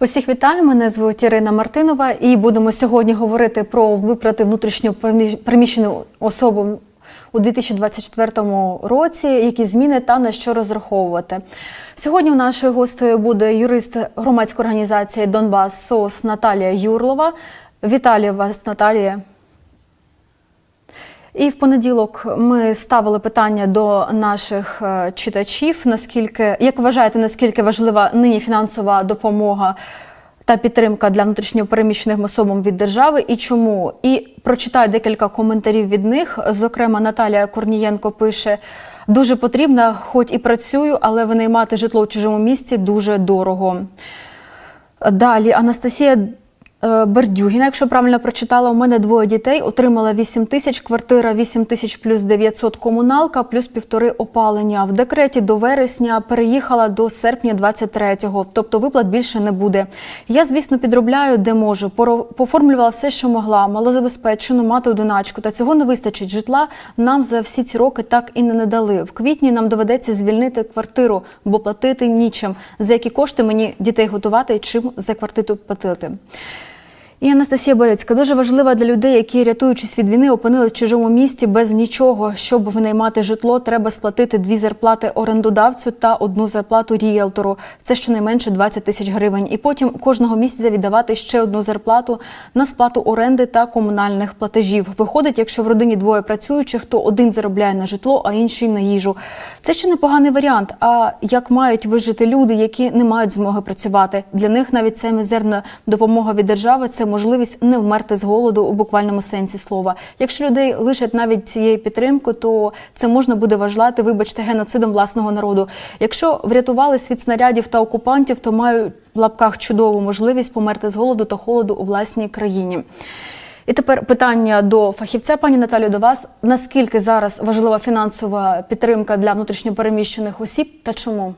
Усіх вітаю. Мене звуть Ірина Мартинова, і будемо сьогодні говорити про виплати внутрішньо приміщену особу у 2024 році, які зміни та на що розраховувати. Сьогодні нашою гостею буде юрист громадської організації Донбас СОС Наталія Юрлова. Вітаю вас, Наталія. І в понеділок ми ставили питання до наших е, читачів. Наскільки як вважаєте, наскільки важлива нині фінансова допомога та підтримка для внутрішньопереміщених особам від держави і чому? І прочитаю декілька коментарів від них. Зокрема, Наталія Корнієнко пише: дуже потрібна, хоч і працюю, але винаймати житло в чужому місті дуже дорого. Далі Анастасія Бердюгіна, якщо правильно прочитала, у мене двоє дітей, отримала 8 тисяч, квартира 8 тисяч плюс 900 комуналка, плюс півтори опалення. В декреті до вересня переїхала до серпня 23-го, тобто виплат більше не буде. Я, звісно, підробляю, де можу. Поформлювала все, що могла, малозабезпечену, мати одиначку. Та цього не вистачить. Житла нам за всі ці роки так і не надали. В квітні нам доведеться звільнити квартиру, бо платити нічим. За які кошти мені дітей готувати чим за квартиру платити. І Анастасія Белецька дуже важлива для людей, які, рятуючись від війни, опинились в чужому місті без нічого. Щоб винаймати житло, треба сплатити дві зарплати орендодавцю та одну зарплату ріелтору. Це щонайменше 20 тисяч гривень. І потім кожного місяця віддавати ще одну зарплату на сплату оренди та комунальних платежів. Виходить, якщо в родині двоє працюючих, то один заробляє на житло, а інший на їжу. Це ще непоганий варіант. А як мають вижити люди, які не мають змоги працювати? Для них навіть ця мізерна допомога від держави це можливість не вмерти з голоду у буквальному сенсі слова. Якщо людей лишать навіть цієї підтримки, то це можна буде вважати, вибачте, геноцидом власного народу. Якщо врятувались від снарядів та окупантів, то мають в лапках чудову можливість померти з голоду та холоду у власній країні. І тепер питання до фахівця, пані Наталю, до вас. Наскільки зараз важлива фінансова підтримка для внутрішньопереміщених осіб та чому?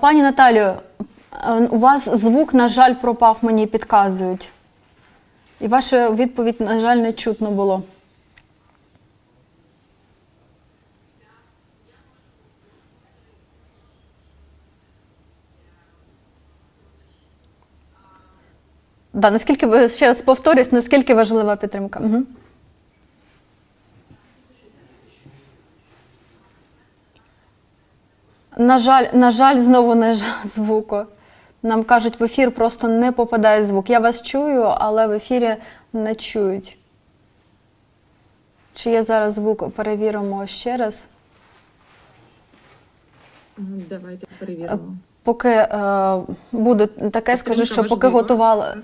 Пані Наталю, е, у вас звук, на жаль, пропав, мені підказують. І ваша відповідь, на жаль, не чутно було. Да, наскільки ще раз повторюсь, наскільки важлива підтримка? Угу. На жаль, на жаль, знову не звуку. Нам кажуть, в ефір просто не попадає звук. Я вас чую, але в ефірі не чують. Чи є зараз звук? Перевіримо ще раз. Давайте перевіримо. Поки е, буде таке, скажу, що поки готувала.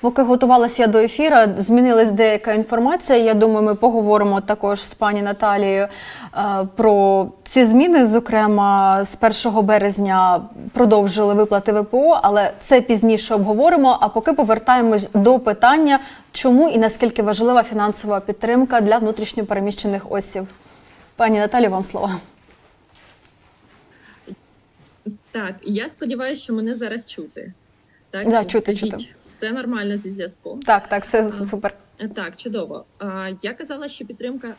Поки готувалася я до ефіру, змінилась деяка інформація. Я думаю, ми поговоримо також з пані Наталією е, про ці зміни. Зокрема, з 1 березня продовжили виплати ВПО, але це пізніше обговоримо. А поки повертаємось до питання, чому і наскільки важлива фінансова підтримка для внутрішньопереміщених осіб. Пані Наталі, вам слова. Так, я сподіваюся, що мене зараз чути. Так, Да, чути, чути. Все нормально зі зв'язком. Так, так, все супер. Так, чудово. А, Я казала, що підтримка.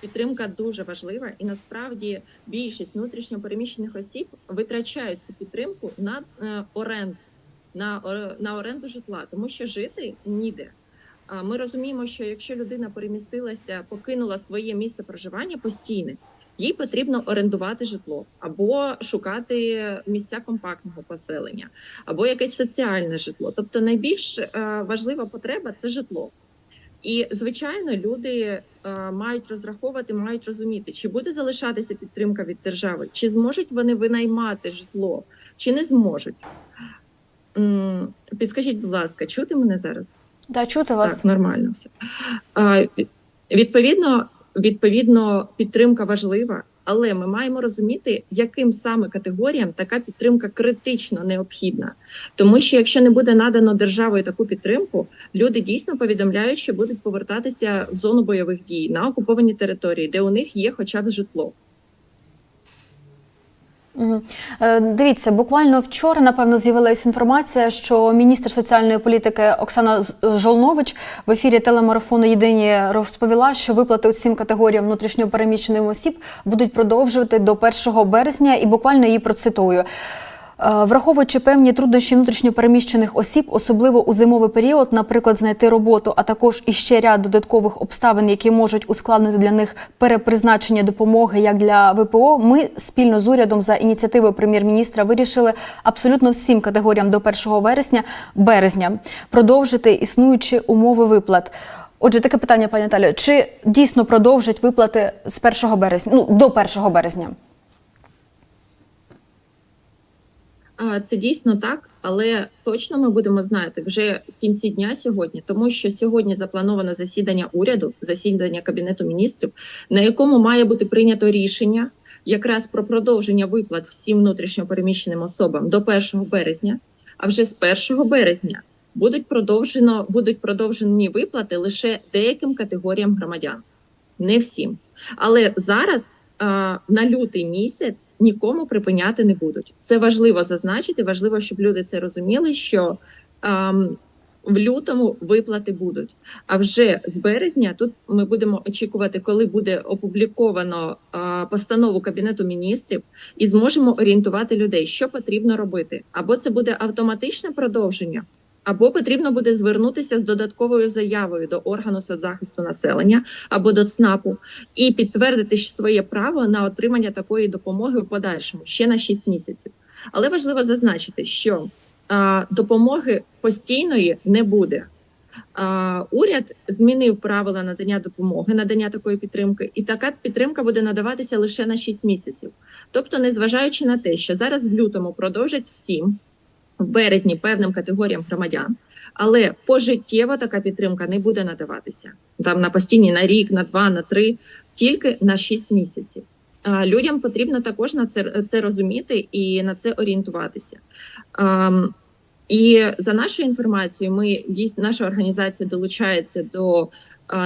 Підтримка дуже важлива, і насправді більшість внутрішньопереміщених осіб витрачають цю підтримку на е, оренду, на, на оренду житла, тому що жити ніде. А Ми розуміємо, що якщо людина перемістилася, покинула своє місце проживання постійне, їй потрібно орендувати житло або шукати місця компактного поселення, або якесь соціальне житло. Тобто найбільш е, важлива потреба це житло. І звичайно, люди е, мають розраховувати, мають розуміти, чи буде залишатися підтримка від держави, чи зможуть вони винаймати житло, чи не зможуть. М, Підскажіть, будь ласка, чути мене зараз? Да, чути вас. Так, нормально все. Від- відповідно, відповідно, підтримка важлива, Але ми маємо розуміти, яким саме категоріям така підтримка критично необхідна. Тому що якщо не буде надано державою таку підтримку, люди дійсно повідомляють, що будуть повертатися в зону бойових дій на окуповані території, де у них є хоча б житло. Е, Дивіться, буквально вчора, напевно, з'явилася інформація, що міністр соціальної політики Оксана Жолнович в ефірі телемарафону Єдині розповіла, що виплати усім категоріям внутрішньопереміщених осіб будуть продовжувати до 1 березня, і буквально її процитую. Е, Враховуючи певні труднощі внутрішньопереміщених осіб, особливо у зимовий період, наприклад, знайти роботу, а також іще ряд додаткових обставин, які можуть ускладнити для них перепризначення допомоги як для ВПО, ми спільно з урядом за ініціативою прем'єр-міністра вирішили абсолютно всім категоріям до 1 вересня березня продовжити існуючі умови виплат. Отже, таке питання, пані Наталію, чи дійсно продовжать виплати з 1 березня, ну до 1 березня? А, Це дійсно так, але точно ми будемо знати вже в кінці дня сьогодні, тому що сьогодні заплановано засідання уряду, засідання кабінету міністрів, на якому має бути прийнято рішення якраз про продовження виплат всім внутрішньопереміщеним особам до 1 березня. А вже з 1 березня будуть продовжено будуть продовжені виплати лише деяким категоріям громадян, не всім. Але зараз на лютий місяць нікому припиняти не будуть. Це важливо зазначити. Важливо, щоб люди це розуміли, що в лютому виплати будуть. А вже з березня тут ми будемо очікувати, коли буде опубліковано постанову кабінету міністрів, і зможемо орієнтувати людей, що потрібно робити. Або це буде автоматичне продовження. Або потрібно буде звернутися з додатковою заявою до органу соцзахисту населення або до ЦНАПу і підтвердити своє право на отримання такої допомоги в подальшому ще на 6 місяців. Але важливо зазначити, що а, допомоги постійної не буде. А, уряд змінив правила надання допомоги, надання такої підтримки, і така підтримка буде надаватися лише на 6 місяців. Тобто, незважаючи на те, що зараз в лютому продовжать всім, в березні певним категоріям громадян, але пожиттєво така підтримка не буде надаватися там на постійні на рік, на два, на три, тільки на шість місяців. Людям потрібно також на це, це розуміти і на це орієнтуватися. І за нашою інформацією, ми дійсно наша організація долучається до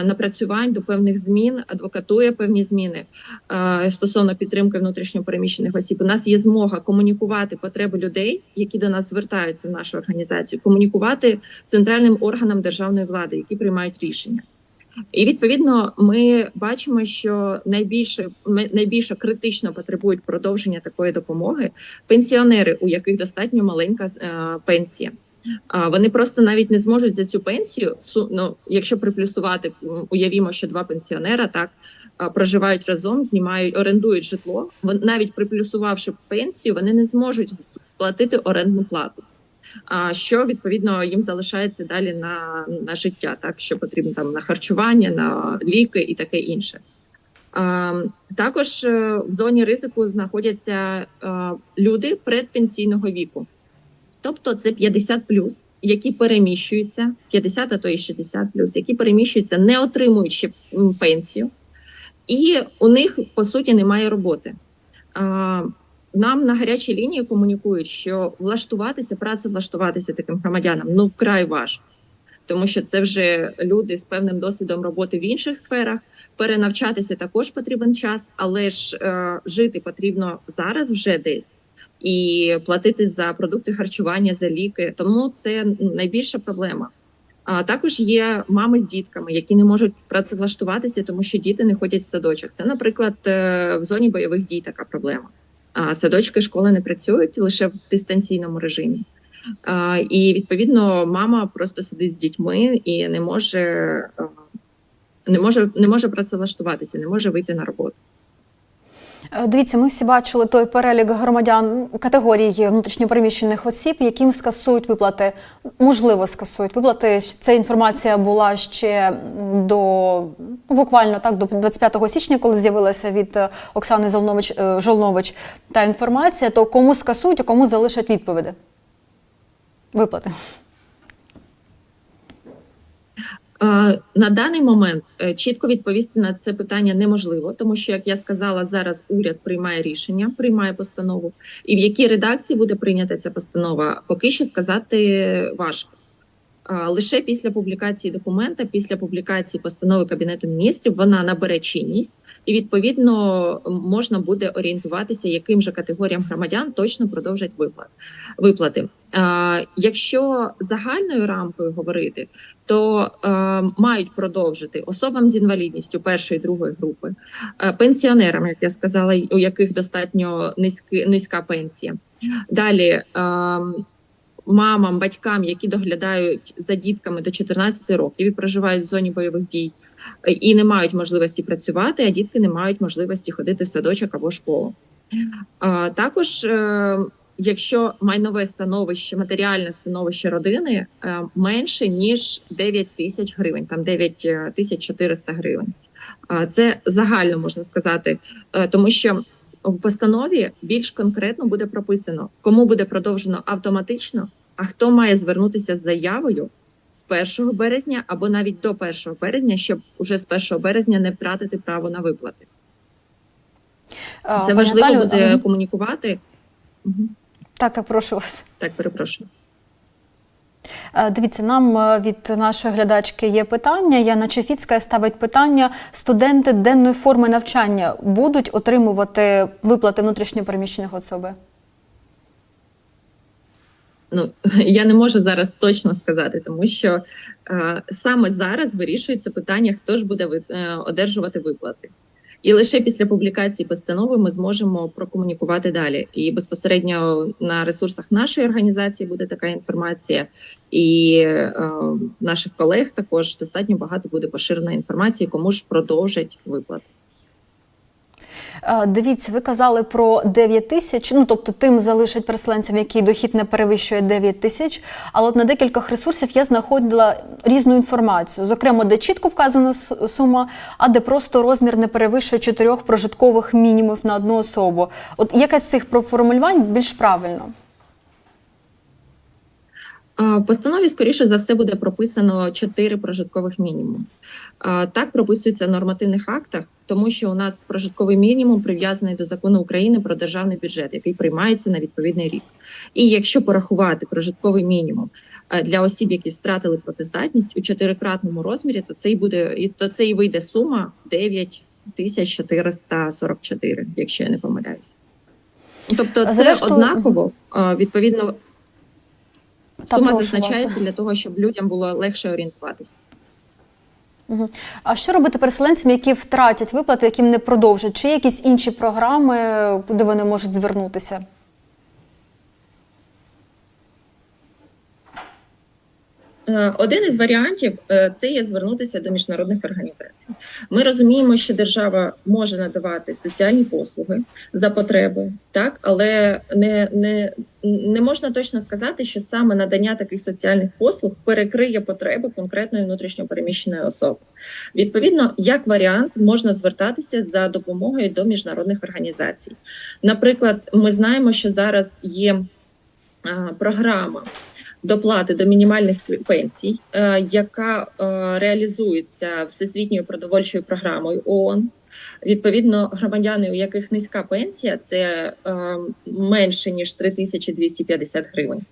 напрацювань, до певних змін, адвокатує певні зміни стосовно підтримки внутрішньопереміщених осіб. У нас є змога комунікувати потреби людей, які до нас звертаються в нашу організацію, комунікувати центральним органам державної влади, які приймають рішення. І відповідно ми бачимо, що найбільше найбільше критично потребують продовження такої допомоги пенсіонери, у яких достатньо маленька е, пенсія. Вони просто навіть не зможуть за цю пенсію ну, якщо приплюсувати, уявімо, що два пенсіонера так проживають разом, знімають, орендують житло. Навіть приплюсувавши пенсію, вони не зможуть сплатити орендну плату. Що відповідно їм залишається далі на, на життя, так що потрібно там на харчування, на ліки і таке інше. Також е, в зоні ризику знаходяться е, люди предпенсійного віку, тобто це 50 плюс, які переміщуються, 50, а то і 60 плюс, які переміщуються, не отримуючи пенсію, і у них по суті немає роботи. Нам на гарячій лінії комунікують, що влаштуватися, працевлаштуватися таким громадянам ну вкрай важко, тому що це вже люди з певним досвідом роботи в інших сферах. Перенавчатися також потрібен час, але ж е, жити потрібно зараз вже десь і платити за продукти харчування, за ліки. Тому це найбільша проблема. А також є мами з дітками, які не можуть працевлаштуватися, тому що діти не ходять в садочок. Це, наприклад, е, в зоні бойових дій така проблема. Садочки школи не працюють лише в дистанційному режимі. І відповідно мама просто сидить з дітьми і не може, не може, не може працевлаштуватися, не може вийти на роботу. Е, Дивіться, ми всі бачили той перелік громадян категорії внутрішньопереміщених осіб, яким скасують виплати, можливо, скасують виплати. Ця інформація була ще до буквально так до 25 січня, коли з'явилася від е, Оксани Золнович, е, Жолнович та інформація. То кому скасують, а кому залишать відповіді? Виплати. На даний момент е, чітко відповісти на це питання неможливо, тому що, як я сказала, зараз уряд приймає рішення, приймає постанову, і в якій редакції буде прийнята ця постанова, поки що сказати важко. Лише після публікації документа, після публікації постанови Кабінету міністрів, вона набере чинність, і відповідно можна буде орієнтуватися, яким же категоріям громадян точно продовжать виплат виплати. Якщо загальною рамкою говорити, то мають продовжити особам з інвалідністю першої другої групи, пенсіонерам, як я сказала, у яких достатньо низька пенсія. Далі е, мамам, батькам, які доглядають за дітками до 14 років і проживають в зоні бойових дій, е, і не мають можливості працювати, а дітки не мають можливості ходити в садочок або школу. Також е, якщо майнове становище, матеріальне становище родини е, менше ніж 9 тисяч гривень, там 9 е, тисяч 400 гривень. Це загально можна сказати, тому що в постанові більш конкретно буде прописано, кому буде продовжено автоматично, а хто має звернутися з заявою з 1 березня або навіть до 1 березня, щоб уже з 1 березня не втратити право на виплати. Це важливо буде комунікувати. Так, так, прошу вас. Так, перепрошую. Е, Дивіться, нам е, від нашої глядачки є питання. Яна Чефіцька ставить питання: студенти денної форми навчання будуть отримувати виплати внутрішньопереміщених особи? Ну я не можу зараз точно сказати, тому що е, саме зараз вирішується питання, хто ж буде ви- е, одержувати виплати. І лише після публікації постанови ми зможемо прокомунікувати далі. І безпосередньо на ресурсах нашої організації буде така інформація, і е, наших колег також достатньо багато буде поширена інформації, кому ж продовжать виплати. Е, Дивіться, ви казали про 9 тисяч, ну тобто тим залишать переселенцям, який дохід не перевищує 9 тисяч. Але от на декількох ресурсів я знаходила різну інформацію, зокрема, де чітко вказана сума, а де просто розмір не перевищує чотирьох прожиткових мінімумів на одну особу. От яке з цих проформулювань більш правильно? В постанові, скоріше за все, буде прописано 4 прожиткових мінімум. Так прописується в нормативних актах, тому що у нас прожитковий мінімум прив'язаний до закону України про державний бюджет, який приймається на відповідний рік. І якщо порахувати прожитковий мінімум для осіб, які втратили працездатність у чотирикратному розмірі, то це й буде то це і вийде сума 9 тисяч 444, якщо я не помиляюся. Тобто, це Зрештою, однаково відповідно Сума зазначається для того, щоб людям було легше орієнтуватися. Угу. А що робити переселенцям, які втратять виплати, яким не продовжать? Чи є якісь інші програми, куди вони можуть звернутися? Один із варіантів е, це є звернутися до міжнародних організацій. Ми розуміємо, що держава може надавати соціальні послуги за потреби, так але не, не, не можна точно сказати, що саме надання таких соціальних послуг перекриє потреби конкретної внутрішньопереміщеної особи. Відповідно, як варіант можна звертатися за допомогою до міжнародних організацій. Наприклад, ми знаємо, що зараз є програма доплати до мінімальних пенсій, е, яка е, реалізується всесвітньою продовольчою програмою ООН. Відповідно, громадяни, у яких низька пенсія, це е, менше ніж 3250 гривень.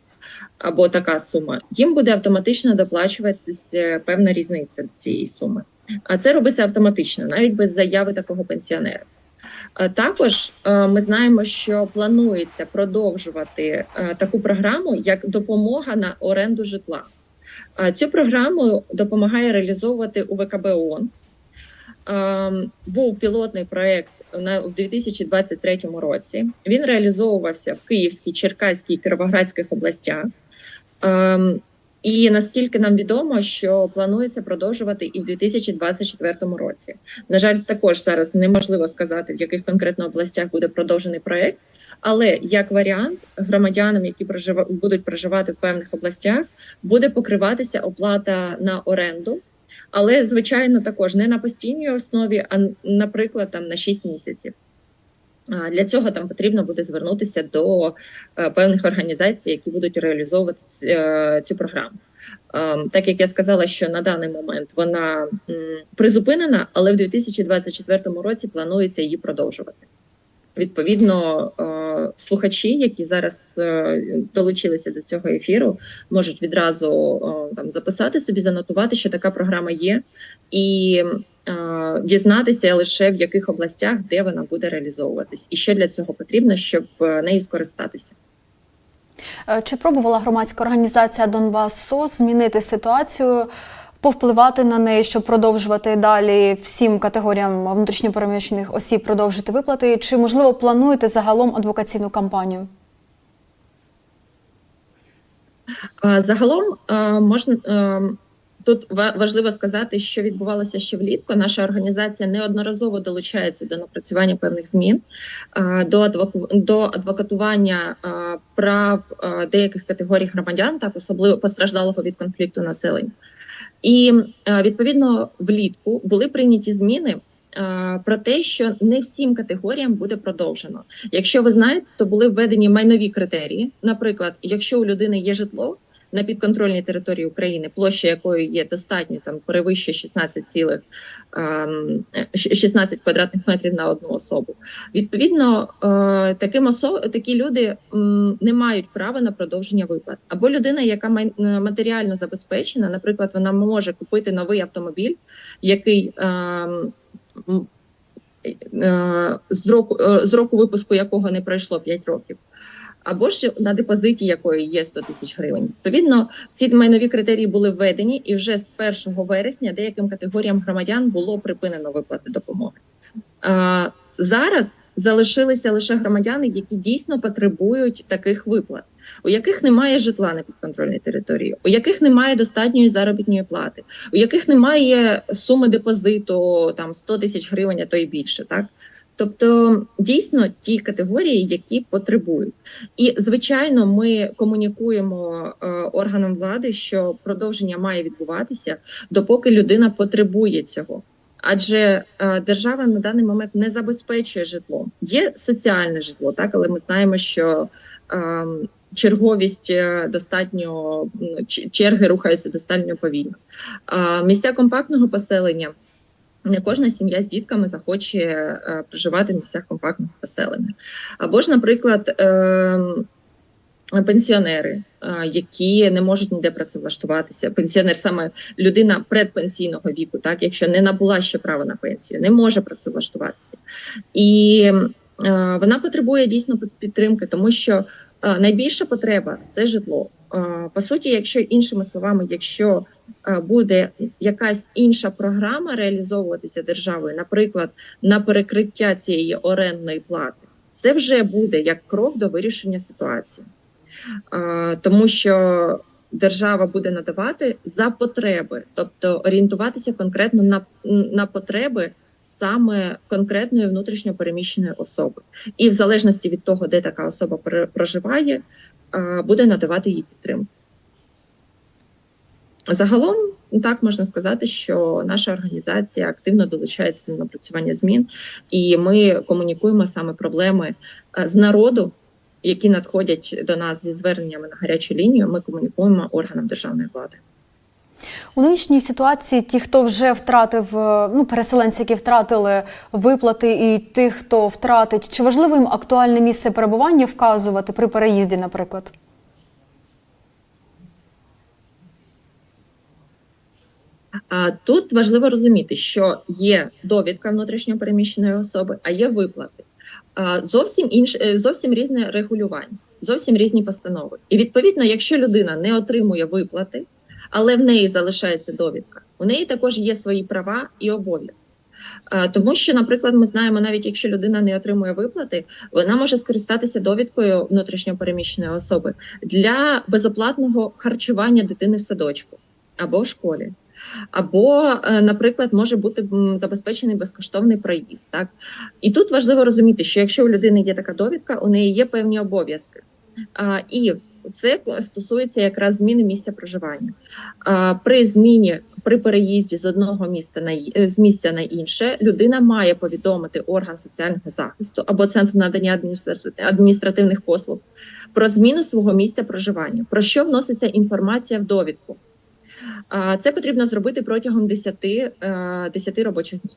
Або така сума, їм буде автоматично доплачуватися певна різниця до цієї суми. А це робиться автоматично, навіть без заяви такого пенсіонера. Е, Також е, ми знаємо, що планується продовжувати е, таку програму як допомога на оренду житла. Цю програму допомагає реалізовувати УВКБ ООН. Ем, Був пілотний проєкт на в 2023 році. Він реалізовувався в Київській, Черкаській і Кіровоградських областях. І наскільки нам відомо, що планується продовжувати і в 2024 році. На жаль, також зараз неможливо сказати, в яких конкретно областях буде продовжений проект. Але як варіант, громадянам, які прожива... будуть проживати в певних областях, буде покриватися оплата на оренду, але звичайно також не на постійній основі, а наприклад, там на 6 місяців. Для цього там потрібно буде звернутися до е, певних організацій, які будуть реалізовувати е, цю програму. Ем, Так як я сказала, що на даний момент вона призупинена, але в 2024 році планується її продовжувати. Відповідно, е, слухачі, які зараз долучилися до цього ефіру, можуть відразу там записати собі, занотувати, що така програма є, і дізнатися лише в яких областях, де вона буде реалізовуватись, і що для цього потрібно, щоб е, нею скористатися. Е, Чи пробувала громадська організація Донбас СОС змінити ситуацію, повпливати на неї, щоб продовжувати далі всім категоріям внутрішньопереміщених осіб продовжити виплати? Чи можливо плануєте загалом адвокаційну кампанію? Загалом е, можна е, тут ва- важливо сказати, що відбувалося ще влітку. Наша організація неодноразово долучається до напрацювання певних змін до адвокатування прав деяких категорій громадян, так особливо постраждалого від конфлікту населення. І відповідно влітку були прийняті зміни. Про те, що не всім категоріям буде продовжено. Якщо ви знаєте, то були введені майнові критерії. Наприклад, якщо у людини є житло на підконтрольній території України, площа якої є достатньо там перевищує 16 цілих ем, 16 квадратних метрів на одну особу. Відповідно, е, таким осо... такі люди не мають права на продовження виплат. Або людина, яка е, матеріально забезпечена, наприклад, вона може купити новий автомобіль, який ем, е, з року, з року випуску якого не пройшло 5 років, або ж на депозиті якої є 100 тисяч гривень. Відповідно, ці майнові критерії були введені, і вже з 1 вересня деяким категоріям громадян було припинено виплати допомоги. Е, Зараз залишилися лише громадяни, які дійсно потребують таких виплат, у яких немає житла на підконтрольній території, у яких немає достатньої заробітної плати, у яких немає суми депозиту там 100 тисяч гривень, а то й більше, так. Тобто дійсно ті категорії, які потребують, і звичайно, ми комунікуємо е, органам влади, що продовження має відбуватися, допоки людина потребує цього. Адже е, держава на даний момент не забезпечує житло. Є соціальне житло, так але ми знаємо, що е, черговість достатньо черги рухаються достатньо повільно. Е, місця компактного поселення не кожна сім'я з дітками захоче е, проживати в місцях компактного поселення. Або ж, наприклад, е, пенсіонери, е, які не можуть ніде працевлаштуватися. Пенсіонер саме людина предпенсійного віку, так якщо не набула ще права на пенсію, не може працевлаштуватися. І е, вона потребує дійсно підтримки, тому що найбільша потреба це житло. Е, По суті, якщо іншими словами, якщо е, буде якась інша програма реалізовуватися державою, наприклад, на перекриття цієї орендної плати, це вже буде як крок до вирішення ситуації, Е, тому що держава буде надавати за потреби, тобто орієнтуватися конкретно на, на потреби саме конкретної внутрішньо переміщеної особи, і в залежності від того, де така особа проживає, буде надавати їй підтримку. Загалом так можна сказати, що наша організація активно долучається до напрацювання змін, і ми комунікуємо саме проблеми е, з народу, які надходять до нас зі зверненнями на гарячу лінію. Ми комунікуємо органам державної влади. У нинішній ситуації ті, хто вже втратив, е, ну переселенці, які втратили виплати, і тих, хто втратить, чи важливо їм актуальне місце перебування вказувати при переїзді, наприклад? Тут важливо розуміти, що є довідка внутрішньо переміщеної особи, а є виплати. Зовсім інш, е, зовсім різне регулювання, зовсім різні постанови. І відповідно, якщо людина не отримує виплати, але в неї залишається довідка, у неї також є свої права і обов'язки. Тому що, наприклад, ми знаємо, навіть якщо людина не отримує виплати, вона може скористатися довідкою внутрішньо переміщеної особи для безоплатного харчування дитини в садочку або в школі. Або, е, наприклад, може бути забезпечений безкоштовний проїзд. Так і тут важливо розуміти, що якщо у людини є така довідка, у неї є певні обов'язки. І це стосується якраз зміни місця проживання. При зміні при переїзді з одного міста на е, з місця на інше людина має повідомити орган соціального захисту або центр надання адміністративних послуг про зміну свого місця проживання. Про що вноситься інформація в довідку? Це потрібно зробити протягом 10, е, 10 робочих днів.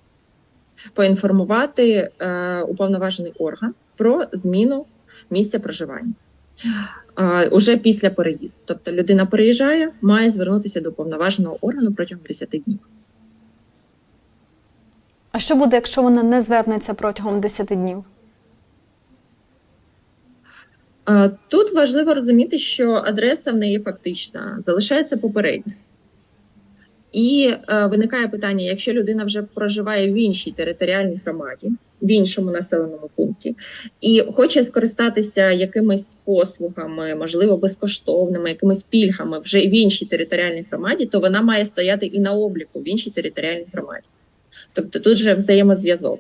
Поінформувати е, уповноважений орган про зміну місця проживання. Уже після переїзду. Тобто людина переїжджає, має звернутися до повноваженого органу протягом 10 днів. А що буде, якщо вона не звернеться протягом 10 днів? Тут важливо розуміти, що адреса в неї фактична залишається попередня. І е, виникає питання: якщо людина вже проживає в іншій територіальній громаді, в іншому населеному пункті, і хоче скористатися якимись послугами, можливо, безкоштовними, якимись пільгами вже в іншій територіальній громаді, то вона має стояти і на обліку в іншій територіальній громаді. Тобто тут же взаємозв'язок.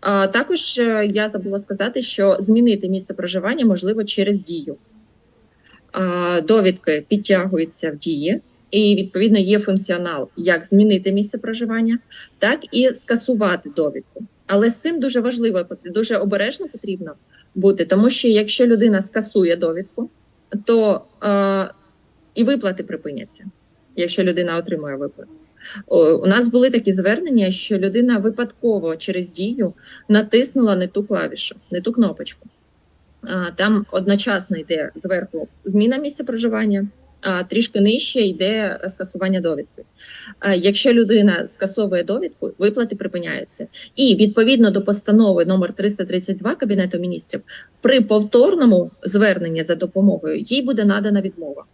А також е, я забула сказати, що змінити місце проживання можливо через дію. Довідки підтягуються в дії, і відповідно є функціонал, як змінити місце проживання, так і скасувати довідку. Але з цим дуже важливо, дуже обережно потрібно бути, тому що якщо людина скасує довідку, то е, і виплати припиняться, якщо людина отримує виплату. У нас були такі звернення, що людина випадково через дію натиснула не ту клавішу, не ту кнопочку. Там одночасно йде зверху зміна місця проживання, трішки нижче йде скасування довідки. Якщо людина скасовує довідку, виплати припиняються. І відповідно до постанови номер 332 Кабінету міністрів, при повторному зверненні за допомогою їй буде надана відмова.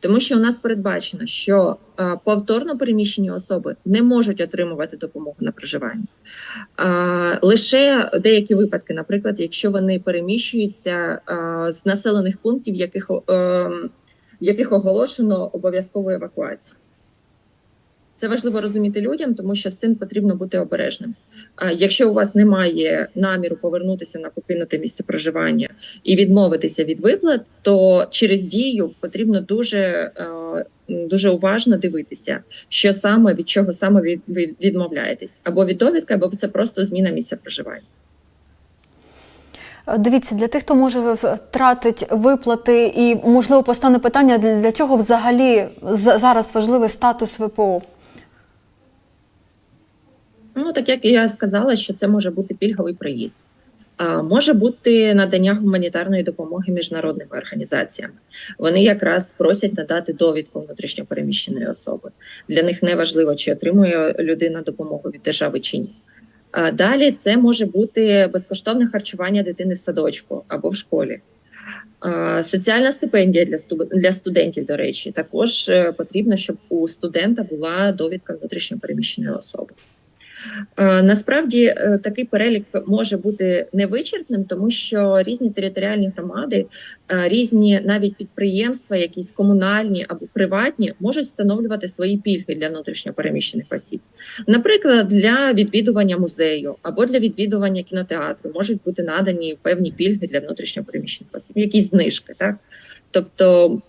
Тому що у нас передбачено, що е, повторно переміщені особи не можуть отримувати допомогу на проживання. Е, лише деякі випадки, наприклад, якщо вони переміщуються е, з населених пунктів, яких, е, в яких оголошено обов'язкову евакуацію. Це важливо розуміти людям, тому що з цим потрібно бути обережним. Якщо у вас немає наміру повернутися на покинуте місце проживання і відмовитися від виплат, то через дію потрібно дуже, е, дуже уважно дивитися, що саме від чого саме ви відмовляєтесь, або від довідки, або це просто зміна місця проживання. Е, Дивіться, для тих, хто може втратить виплати, і можливо постане питання, для чого взагалі зараз важливий статус ВПО? Ну, так як я сказала, що це може бути пільговий проїзд. А може бути надання гуманітарної допомоги міжнародними організаціями. Вони якраз просять надати довідку внутрішньопереміщеної особи. Для них не важливо, чи отримує людина допомогу від держави чи ні. Далі це може бути безкоштовне харчування дитини в садочку або в школі. Соціальна стипендія для для студентів, до речі, також е, потрібно, щоб у студента була довідка внутрішньопереміщеної особи. Е, Насправді е, такий перелік може бути невичерпним, тому що різні територіальні громади, е, різні навіть підприємства, якісь комунальні або приватні, можуть встановлювати свої пільги для внутрішньопереміщених осіб. Наприклад, для відвідування музею або для відвідування кінотеатру можуть бути надані певні пільги для внутрішньопереміщених осіб, якісь знижки, так тобто.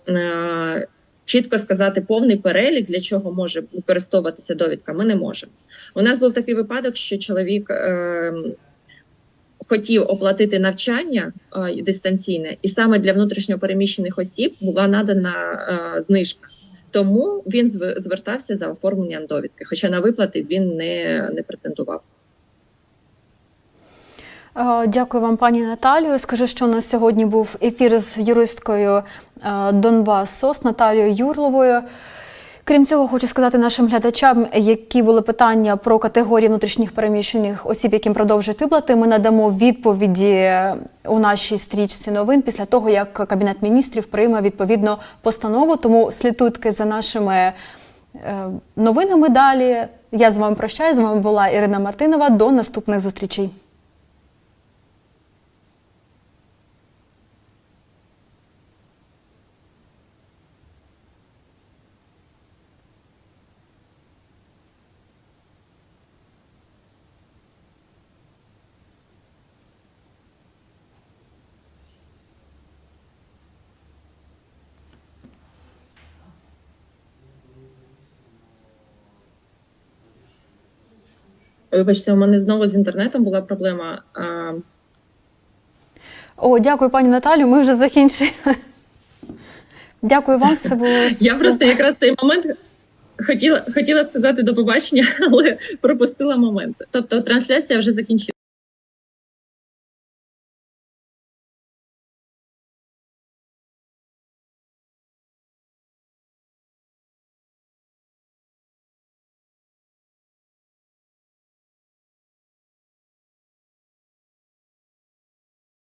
Чітко сказати повний перелік, для чого може використовуватися довідка, ми не можемо. У нас був такий випадок, що чоловік е, хотів оплатити навчання е, дистанційне, і саме для внутрішньопереміщених осіб була надана е, знижка. Тому він звертався за оформленням довідки, хоча на виплати він не, не претендував. Е, Дякую вам, пані Наталію. Скажу, що у нас сьогодні був ефір з юристкою е, Донбас СОС Наталією Юрловою. Крім цього, хочу сказати нашим глядачам, які були питання про категорії внутрішніх переміщених осіб, яким продовжують виплати. Ми надамо відповіді у нашій стрічці новин після того, як Кабінет міністрів прийме відповідно постанову. Тому слідуйте за нашими е, новинами далі. Я з вами прощаюсь. З вами була Ірина Мартинова. До наступних зустрічей. Вибачте, у мене знову з інтернетом була проблема. А, О, дякую, пані Наталю. Ми вже закінчили. Дякую вам. Це було Я просто якраз цей момент хотіла хотіла сказати до побачення, але пропустила момент. Тобто трансляція вже закінчилася.